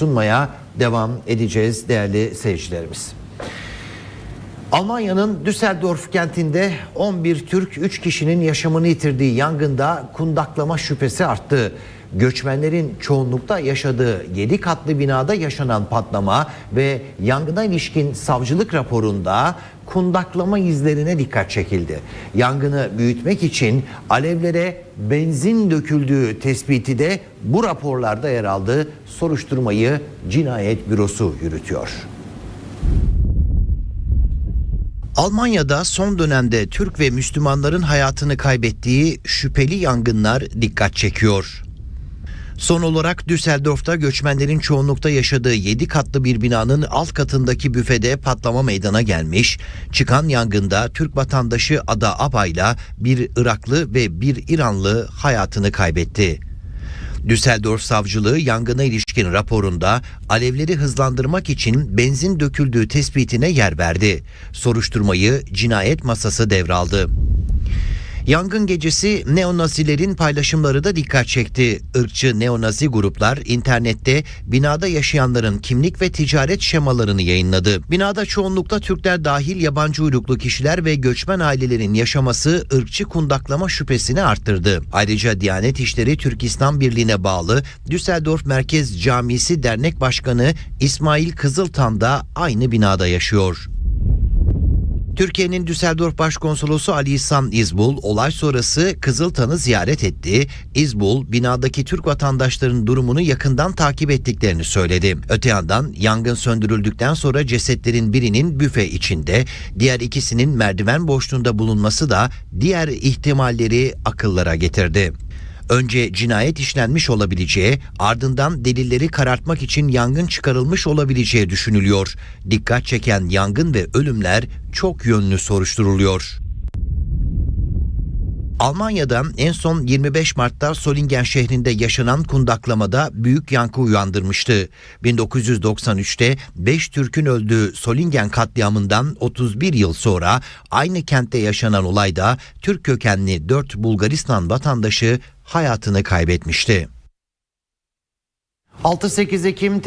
sunmaya devam edeceğiz değerli seyircilerimiz. Almanya'nın Düsseldorf kentinde 11 Türk 3 kişinin yaşamını yitirdiği yangında kundaklama şüphesi arttı. Göçmenlerin çoğunlukta yaşadığı 7 katlı binada yaşanan patlama ve yangına ilişkin savcılık raporunda kundaklama izlerine dikkat çekildi. Yangını büyütmek için alevlere benzin döküldüğü tespiti de bu raporlarda yer aldı. Soruşturmayı Cinayet Bürosu yürütüyor. Almanya'da son dönemde Türk ve Müslümanların hayatını kaybettiği şüpheli yangınlar dikkat çekiyor. Son olarak Düsseldorf'ta göçmenlerin çoğunlukta yaşadığı 7 katlı bir binanın alt katındaki büfede patlama meydana gelmiş. Çıkan yangında Türk vatandaşı Ada Abay'la bir Iraklı ve bir İranlı hayatını kaybetti. Düsseldorf Savcılığı yangına ilişkin raporunda alevleri hızlandırmak için benzin döküldüğü tespitine yer verdi. Soruşturmayı cinayet masası devraldı. Yangın gecesi neonazilerin paylaşımları da dikkat çekti. Irkçı neonazi gruplar internette binada yaşayanların kimlik ve ticaret şemalarını yayınladı. Binada çoğunlukla Türkler dahil yabancı uyruklu kişiler ve göçmen ailelerin yaşaması ırkçı kundaklama şüphesini arttırdı. Ayrıca Diyanet İşleri Türk İslam Birliği'ne bağlı Düsseldorf Merkez Camisi Dernek Başkanı İsmail Kızıltan da aynı binada yaşıyor. Türkiye'nin Düsseldorf Başkonsolosu Ali İhsan İzbul olay sonrası Kızıltan'ı ziyaret etti. İzbul binadaki Türk vatandaşların durumunu yakından takip ettiklerini söyledi. Öte yandan yangın söndürüldükten sonra cesetlerin birinin büfe içinde, diğer ikisinin merdiven boşluğunda bulunması da diğer ihtimalleri akıllara getirdi. Önce cinayet işlenmiş olabileceği, ardından delilleri karartmak için yangın çıkarılmış olabileceği düşünülüyor. Dikkat çeken yangın ve ölümler çok yönlü soruşturuluyor. Almanya'da en son 25 Mart'ta Solingen şehrinde yaşanan kundaklamada büyük yankı uyandırmıştı. 1993'te 5 Türk'ün öldüğü Solingen katliamından 31 yıl sonra aynı kentte yaşanan olayda Türk kökenli 4 Bulgaristan vatandaşı hayatını kaybetmişti. 6-8 Ekim